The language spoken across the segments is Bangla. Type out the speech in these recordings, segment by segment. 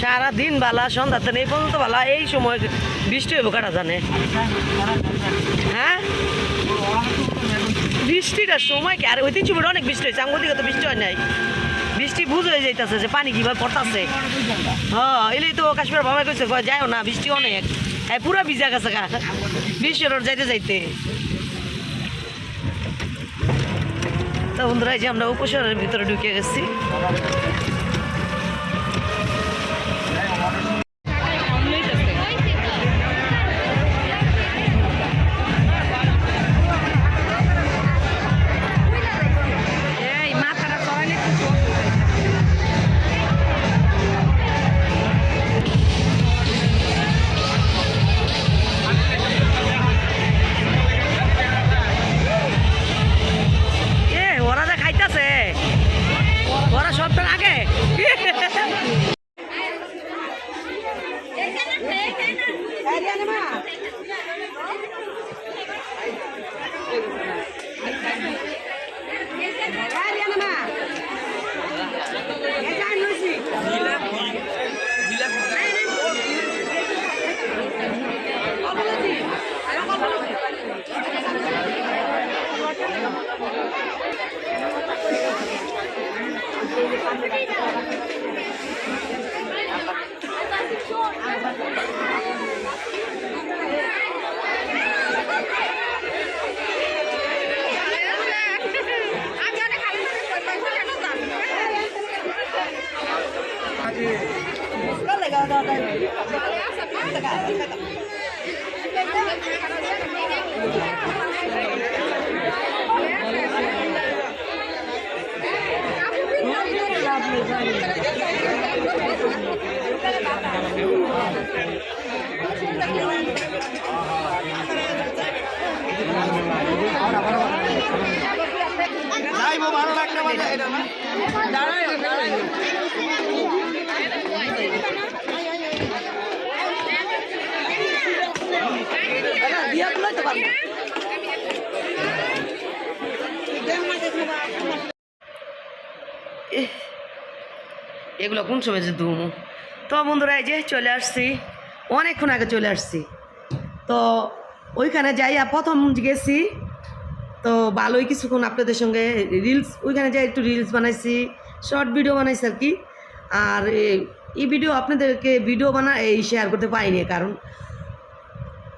সারা দিন বালা সন্ধ্যাতে নেই, পর্যন্ত বালা, এই সময় বৃষ্টি হইব কাটা জানে? হ্যাঁ? বৃষ্টিটার সময় কি? আর, ওই অনেক বৃষ্টি হয়েছে, আমার দিকে তো বৃষ্টি হয় নাই। বৃষ্টি বুঝ হয়ে যাইতেছে যে পানি কীভাবে পড়তাছে। হ্যাঁ এলেই তো কাশ্মীর বাবা কইছে যাও না, বৃষ্টি অনেক। হ্যাঁ পুরা ভিজা গেছে গা। বৃষ্টি যাইতে যাইতে। তো বন্ধুরা যে আমরা উপশহরের ভিতরে ঢুকে গেছি। Thank you. এগুলো কোন সময় যে ধুমো? তো বন্ধুরা, এই যে চলে আসছি। অনেকক্ষণ আগে চলে আসছি। তো ওইখানে যাইয়া প্রথম গেছি। তো ভালোই কিছুক্ষণ আপনাদের সঙ্গে রিলস ওইখানে যাই একটু রিলস বানাইছি শর্ট ভিডিও বানাইছি আর কি। আর এই ভিডিও আপনাদেরকে ভিডিও বানা, এই শেয়ার করতে পারিনি, কারণ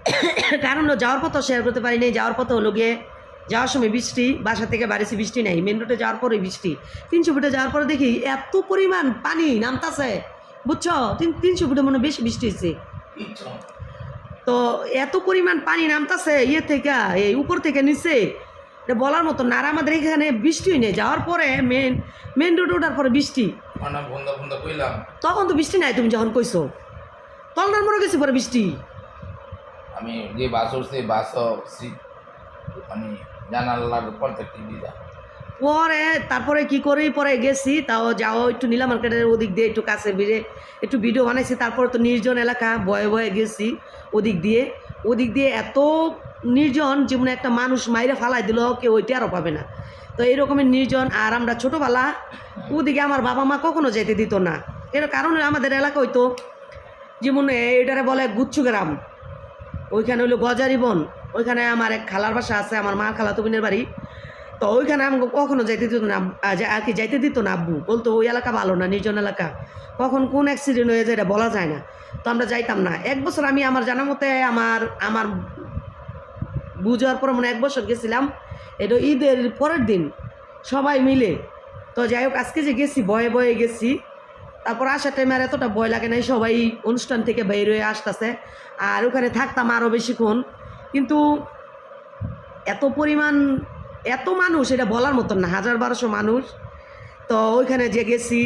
কারণ যাওয়ার পথও শেয়ার করতে পারিনি, যাওয়ার পথ হলো গিয়ে যাওয়ার সময় বৃষ্টি বাসা থেকে বাড়িছি বৃষ্টি নাই মেন রোডে যাওয়ার পরে বৃষ্টি। তিনশো ফুটে যাওয়ার পরে দেখি এত পরিমাণ পানি নামতাছে বুঝছ? তিন তিনশো ফুটে মনে বেশি বৃষ্টি হয়েছে। তো এত পরিমাণ পানি নামতাছে ইয়ে থেকে এই উপর থেকে নিচে। এটা বলার মতো না আমাদের এখানে বৃষ্টিই নেই যাওয়ার পরে মেন মেন রোড ওঠার পরে বৃষ্টি। তখন তো বৃষ্টি নাই তুমি যখন কইছো। তখন মরে গেছে পরে বৃষ্টি। আমি যে বাস উঠছি বাস দিদা পরে, তারপরে কি করেই পরে গেছি, তাও যাও, একটু নীলা মার্কেটের ওদিক দিয়ে একটু কাছে বেড়ে একটু ভিডিও বানাইছি। তারপরে তো নির্জন এলাকা, ভয়ে ভয়ে গেছি ওদিক দিয়ে। ওদিক দিয়ে এত নির্জন, যেমন একটা মানুষ মাইরে ফালাই দিল, কেউ ওইটা আরও পাবে না। তো এইরকমের নির্জন, আর আমরা ছোটোবেলা ওদিকে আমার বাবা মা কখনো যেতে দিত না। এর কারণ আমাদের এলাকা হইতো, যেমন এটারে বলে গুচ্ছু গ্রাম। ওইখানে হলো গজারি বন ওইখানে আমার এক খালার বাসা আছে, আমার মা খালা তুবিনের বাড়ি। তো ওইখানে আমাকে কখনো যাইতে দিত না আর কি যাইতে দিত না আব্বু। বলতো, ওই এলাকা ভালো না, নির্জন এলাকা। কখন কোন অ্যাক্সিডেন্ট হয়ে যায় এটা বলা যায় না। তো আমরা যাইতাম না। এক বছর আমি আমার জানা মতে আমার আমার বুঝার পর মানে এক বছর গেছিলাম। এটা ঈদের পরের দিন, সবাই মিলে। তো যাই হোক, আজকে যে গেছি বয়ে বয়ে গেছি। তারপর আসার টাইমে আর এতটা ভয় লাগে নাই, সবাই অনুষ্ঠান থেকে বের হয়ে আসতেছে। আর ওখানে থাকতাম আরও বেশিক্ষণ। কিন্তু এত পরিমাণ, এত মানুষ, এটা বলার মতন না, হাজার বারোশো মানুষ, তো ওইখানে যে গেছি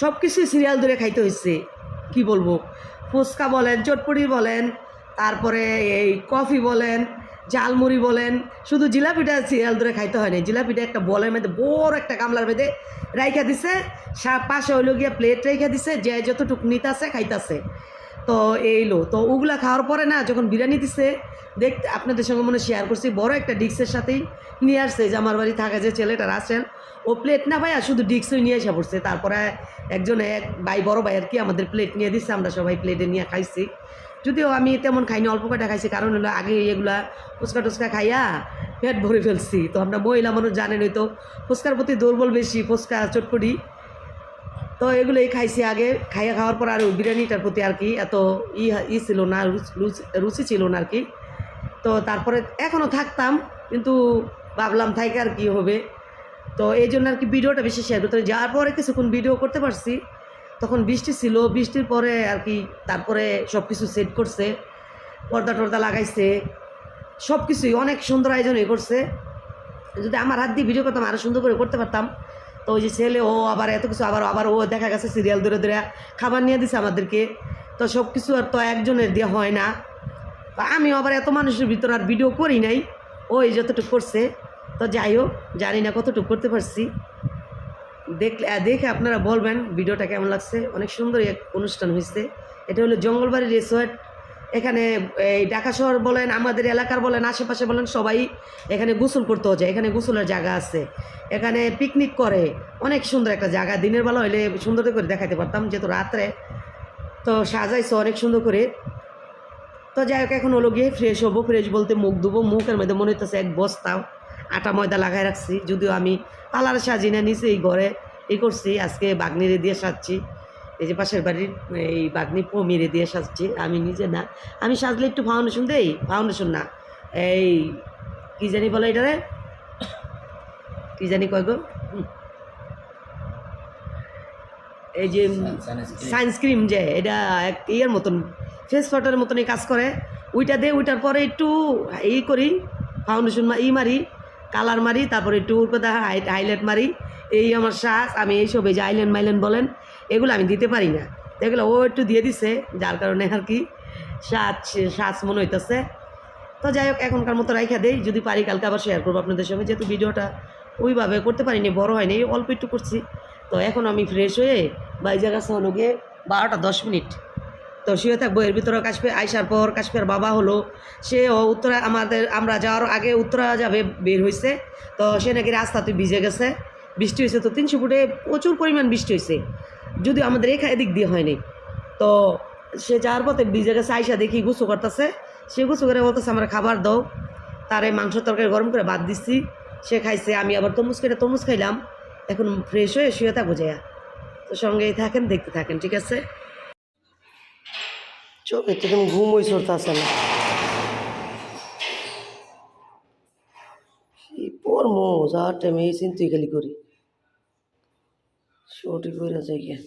সব কিছুই সিরিয়াল ধরে খাইতে হয়েছে কি বলব? ফুচকা বলেন, চটপটি বলেন, তারপরে এই কফি বলেন, ঝালমুড়ি বলেন, শুধু জিলাপিটা সিরিয়াল ধরে খাইতে হয় না জিলাপিটা একটা বলের মধ্যে বড় একটা গামলার মধ্যে রাইখা দিছে পাশে হইল গিয়ে প্লেট রেখা দিছে, যে যতটুকু নিতাছে, খাইতাছে। তো এইলো তো ওগুলা খাওয়ার পরে না, যখন বিরিয়ানি দিছে, দেখতে আপনাদের সঙ্গে মনে শেয়ার করছি, বড় একটা ডিক্সের সাথেই নিয়ে আসছে, যে আমার বাড়ি থাকা যে ছেলেটার আসেন ও প্লেট না ভাইয়া, শুধু ডিক্সই নিয়ে এসে পড়ছে। তারপরে একজন এক ভাই, বড় ভাই আর কি, আমাদের প্লেট নিয়ে দিচ্ছে আমরা সবাই প্লেটে নিয়ে খাইছি। যদিও আমি তেমন খাইনি, অল্প কটা খাইছি, কারণ হলো আগে এগুলা ফুচকা টুচকা খাইয়া পেট ভরে ফেলছি। তো আমরা মহিলা মানুষ জানেনই তো, ফুচকার প্রতি দুর্বল বেশি, ফুচকা চটপটি। তো এগুলোই খাইছি আগে। খাইয়ে খাওয়ার পর আর ওই বিরিয়ানিটার প্রতি আর কি এত ই ই ছিল না, রুচ- ছিল না আর কি। তো তারপরে এখনও থাকতাম, কিন্তু ভাবলাম থাইকে আর কি হবে। তো এই জন্য আর কি ভিডিওটা বেশি শেয়ার করতে। যাওয়ার পরে কিছুক্ষণ ভিডিও করতে পারছি। তখন বৃষ্টি ছিল, বৃষ্টির পরে আর কি তারপরে সব কিছু সেট করছে, পর্দা টর্দা লাগাইছে সব কিছুই অনেক সুন্দর আয়োজনই করছে। যদি আমার হাত দিয়ে ভিডিও করতাম আরও সুন্দর করে করতে পারতাম। তো ওই যে ছেলে, ও আবার এত কিছু আবার আবার ও দেখা গেছে সিরিয়াল ধরে ধরে খাবার নিয়ে দিছে আমাদেরকে। তো সব কিছু আর তো একজনের দিয়ে হয় না। আমি আবার এত মানুষের ভিতর আর ভিডিও করি নাই। ওই যতটুকু করছে, তো যাই হোক, জানি না কতটুকু করতে পারছি। দেখলে দেখে আপনারা বলবেন ভিডিওটা কেমন লাগছে? অনেক সুন্দর এক অনুষ্ঠান হয়েছে। এটা হলো জঙ্গলবাড়ি রিসোর্ট এখানে, এই ঢাকা শহর বলেন, আমাদের এলাকার বলেন, আশেপাশে বলেন, সবাই এখানে গোসল করতেও যায়। এখানে গোসলের জায়গা আছে। এখানে পিকনিক করে। অনেক সুন্দর একটা জায়গা। দিনের বেলা হইলে সুন্দর করে দেখাতে পারতাম, যেহেতু রাত্রে। তো সাজাইছে অনেক সুন্দর করে। তো যাই হোক, এখন হলো গিয়ে ফ্রেশ হব। ফ্রেশ বলতে মুখ ধুবো। মুখের মধ্যে মনে হইতেছে এক বস্তাও আটা ময়দা লাগাই রাখছি। যদিও আমি পালার সাজি না নিচে এই ঘরে এই করছি। আজকে বাগনিরে দিয়ে সাজছি। এই যে পাশের বাড়ির, এই বাগনি পমিরে দিয়ে সাজছি। আমি নিজে না, আমি সাজলে একটু ফাউন্ডেশন দেই? ফাউন্ডেশন না। এই, কি জানি বলে এটারে? কি জানি কয় গো? এই যে। সানস্ক্রিন যে, এটা এক ইয়ের মতন ফেস ওয়াটারের মতনই কাজ করে। ওইটা দে ওইটার পরে একটু ই করি ফাউন্ডেশন ই মারি কালার মারি, তারপরে একটু কথা হাইলাইট মারি। এই আমার শ্বাস আমি এইসব এই যে আইল্যান্ড মাইল্যান্ড বলেন এগুলো আমি দিতে পারি না। এগুলো ও একটু দিয়ে দিছে, যার কারণে আর কি শ্বাস শ্বাস মনে হইতেছে। তো যাই হোক, এখনকার মতো রাইখা দেই। যদি পারি, কালকে আবার শেয়ার করব আপনাদের সঙ্গে। যেহেতু ভিডিওটা ওইভাবে করতে পারিনি, বড় হয়নি, অল্প একটু করছি। তো এখন আমি ফ্রেশ হয়ে বাইজা গাছে হলো গিয়ে বারোটা দশ মিনিট। তো শুয়ে থাকব, এর ভিতরে কাশ্মীর আইসার পর কাশ্মীর বাবা হলো। সে উত্তরা, আমাদের, আমরা যাওয়ার আগে উত্তরা যাবে, বের হয়েছে তো সে নাকি রাস্তাতে ভিজে গেছে। বৃষ্টি হয়েছে তো তিনশো ফুটে প্রচুর পরিমাণ বৃষ্টি হয়েছে যদিও আমাদের এখানে এদিক দিয়ে হয়নি। তো সে যাওয়ার পথে ভিজে গেছে আইসা দেখি গুছু করতেছে। সে গুছু করে বলতেছে, আমরা খাবার দাও। তারে মাংস তরকারি গরম করে ভাত দিচ্ছি সে খাইছে, আমি আবার তরমুজ কেটে তরমুজ খাইলাম। এখন ফ্রেশ হয়ে শুয়ে থাকব যাইয়া তো সঙ্গেই থাকেন, দেখতে থাকেন, ঠিক আছে? চোখে তো তুমি ঘুম ওই সরতে না। কি পড়মো যাওয়ার টাইমে এই খালি করি। শোটি যাই গিয়া।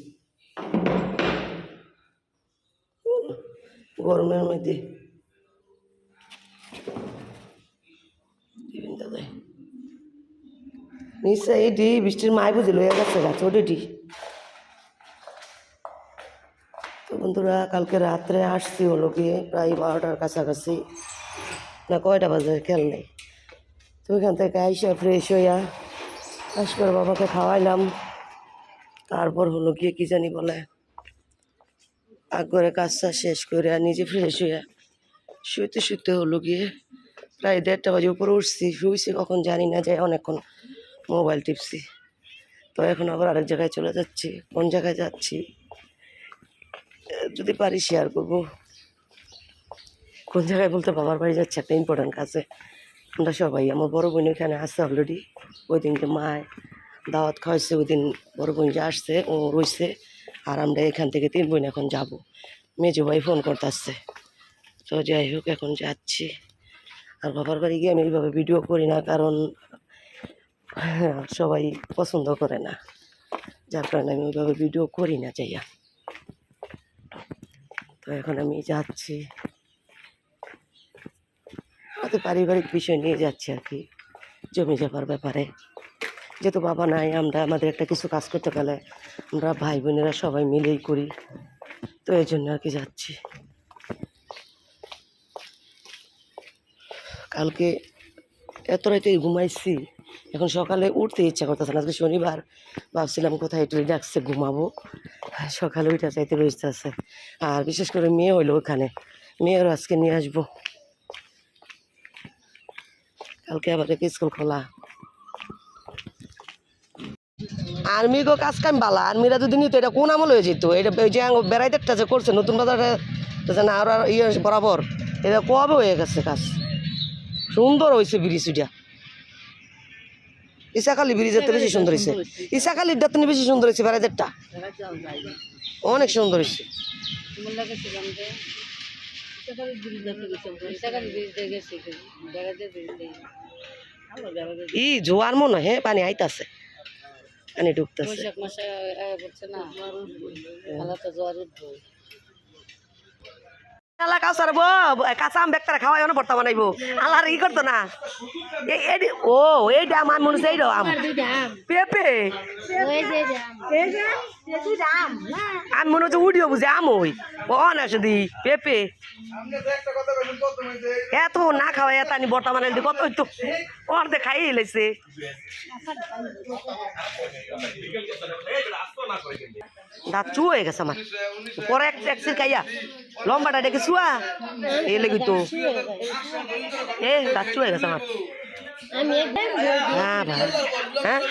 গরমের মধ্যে। নিশ্চয় এটি বৃষ্টির মায় বুঝে লইয়া গেছে গাছ ওটি তো বন্ধুরা, কালকে রাত্রে আসছি হলো গিয়ে প্রায় বারোটার কাছাকাছি। না, কয়টা বাজে খেয়াল নেই। তো ওইখান থেকে আইসা ফ্রেশ হইয়া আসবার বাবাকে খাওয়াইলাম। তারপর হলো গিয়ে কি জানি বলে আগ করে কাজটা শেষ করে আর নিজে ফ্রেশ হয়ে শুইতে শুইতে হলো গিয়ে প্রায় দেড়টা বাজে উপরে উঠছি। শুইছি কখন জানি না যে অনেকক্ষণ মোবাইল টিপছি। তো এখন আবার আরেক জায়গায় চলে যাচ্ছি। কোন জায়গায় যাচ্ছি? যদি পারি শেয়ার করব। কোন জায়গায় বলতে বাবার বাড়ি যাচ্ছে, একটা ইম্পর্টেন্ট কাজে। আমরা সবাই, আমার বড় বোন এখানে আসছে অলরেডি ওই দিনকে মায়। দাওয়াত খাওয়াইছে, ওই দিন বড় বোন যে আসছে, ও রয়েছে আর আমরা এখান থেকে তিন বোন এখন যাব। মেজো ভাই ফোন করতে আসছে তো যাই হোক, এখন যাচ্ছি। আর বাবার বাড়ি গিয়ে আমি এইভাবে ভিডিও করি না, কারণ সবাই পছন্দ করে না। যার কারণে আমি ওইভাবে ভিডিও করি না চাইয়া তো এখন আমি যাচ্ছি। আমাদের পারিবারিক বিষয় নিয়ে যাচ্ছি আর কি, জমি যাবার ব্যাপারে। যেহেতু বাবা নাই, আমরা আমাদের একটা কিছু কাজ করতে গেলে আমরা ভাই বোনেরা সবাই মিলেই করি। তো এই জন্য আর কি যাচ্ছি। কালকে এত রাতে ঘুমাইছি, এখন সকালে উঠতে ইচ্ছা করতেছে না, আজকে শনিবার। ভাবছিলাম কোথায় একটু ডাকছে ঘুমাবো। সকালে উঠে চাইতে বসতে আছে। আর বিশেষ করে মেয়ে হইল ওখানে, মেয়েরও আজকে নিয়ে আসব। কালকে আবার স্কুল খোলা। আর্মি গো কাজ কাম বালা, আর্মিরা যদি নিত, এটা কোন আমল হয়ে যেত? এটা ওই যে বেড়াইতে যে করছে, নতুন বাজারে না, আর ইয়ে বরাবর। এটা কবে হয়ে গেছে কাজ? সুন্দর হয়েছে ব্রিজ ওইটা ইসাখালি ব্রিজের তো বেশি সুন্দর হয়েছে ইসাখালির ডাতে বেশি সুন্দর হয়েছে বেড়াইদেরটা অনেক সুন্দর হয়েছে ই, জোয়ার মনে হ্যাঁ পানি আইতাছে। পানি ঢুকতেছে। বৈশাখ মাসে না আল্লাহ তো জ্বর উঠবো আল্লাহ কাউসার বো কাঁচা আম বেকতারা খাওয়াই না ভর্তা বানাইবো। আল্লাহ ই করতো না। এই এই- ও এইটা আমার মনে হচ্ছে এইটা আম। পেঁপে। আমি। মনে হচ্ছে উডিও বুঝে আম ওই। ও না শুধু পেঁপে। এত না খাওয়াই এত আনি বর্তা বানাই দি কত তো অর্ধেক খাই এলেছে দাঁত চু হয়ে গেছে আমার। পরে এক এক খাইয়া লম্বাটা ডেকে চুয়া এই লেগে তো। এ চু হয়ে গেছে আমার হ্যাঁ ভাই। হ্যাঁ?